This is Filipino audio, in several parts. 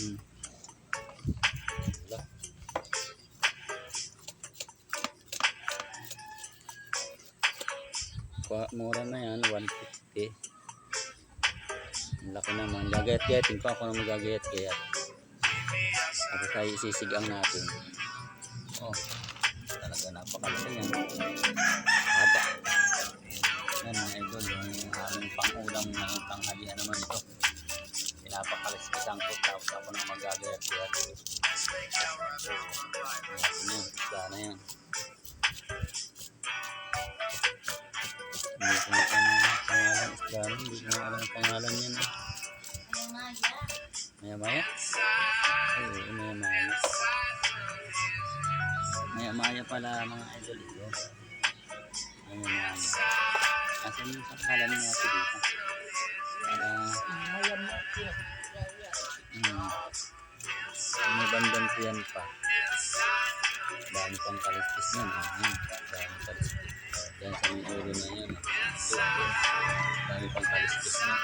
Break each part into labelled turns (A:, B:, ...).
A: Hmm. Mura na yan, 150. Ang laki naman. Gagayat-gayatin pa ako na magagayat-gayat. Tapos tayo isisigang natin. Oh, talaga napakalaki yan. Haba. Yan mga idol, yung aming pangulam ngayong tanghalian naman ito. Pinapakaliskitan ko tapos ako na magagayat-gayat. So, yan, sana yan. Hindi ko na pangalan, nun. Hindi ko na alam ang pangalan yan. Maya maya? Ay, maya maya. Maya maya pala mga idol ito. Maya maya. Asan yung pangalan natin dito? Para, hmm. May bandang yan pa. Dami pang kaliskis nun. Ah, yan. Dami kaliskis. Yan sa may ulo na yan. Ito. Dami pang kaliskis na.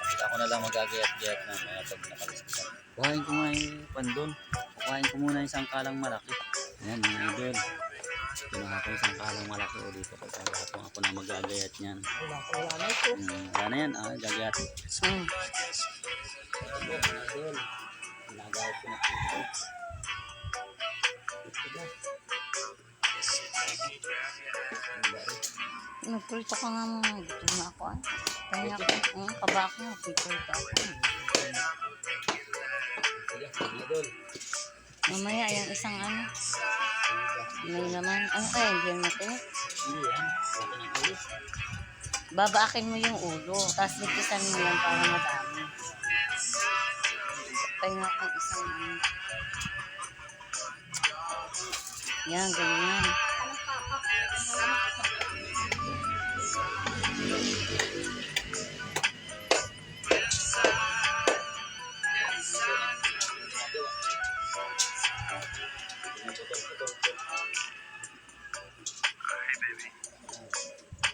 A: Bakit ako na lang magagayat-gayat na maya pag nakaliskis ako. Kuhain ko nga yung pandon. Kuhain ko muna yung sangkalang malaki. Yan mga idol. Kinuha ko yung sangkalang malaki o dito ko sa lahat ako na magagayat niyan.
B: Wala, wala na ito.
A: Hmm, wala na yan. Ah, gagayat.
B: Hmm.
A: Mga. Ginagayat ko na. Ito.
B: Nagprito ka nga muna. Gutom na ako ah. Kaya ako. Hmm, kaba ako. Nagprito ako.
A: Mga.
B: Mamaya yung isang ano. May naman. Ano kaya? Hindi yan matinik.
A: Hindi.
B: Babaakin mo yung ulo. Tapos lipisan mo lang para madami. Pahinga kang isang ano. Yan, ganyan.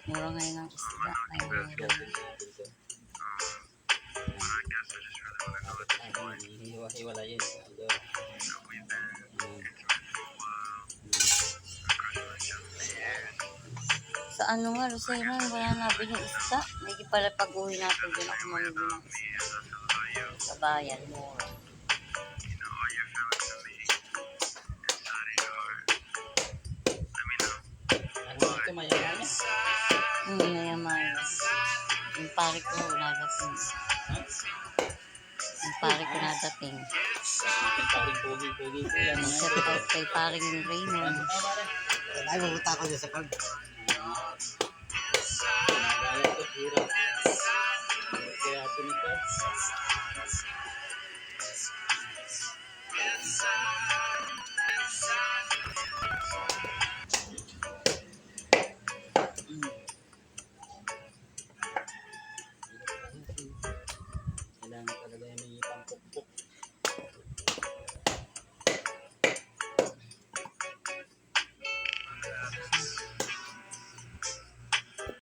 B: Mura ngayon ang isda. Ayun, mura.
A: Hiwa-hiwala yun.
B: Sa ano nga, Lucena, wala na biling isda. Hindi pala pag-uwi natin din ako mamili ng isda. Sa bayan, mura.
A: Ano maya-maya?
B: Hmm, maya-maya. Yung pare ko, nadating. Yung pare ko
A: mga
B: Shout out kay paring Raymond.
C: Ay, mabuta ko dyan sa
A: hirap. Kaya ito nito.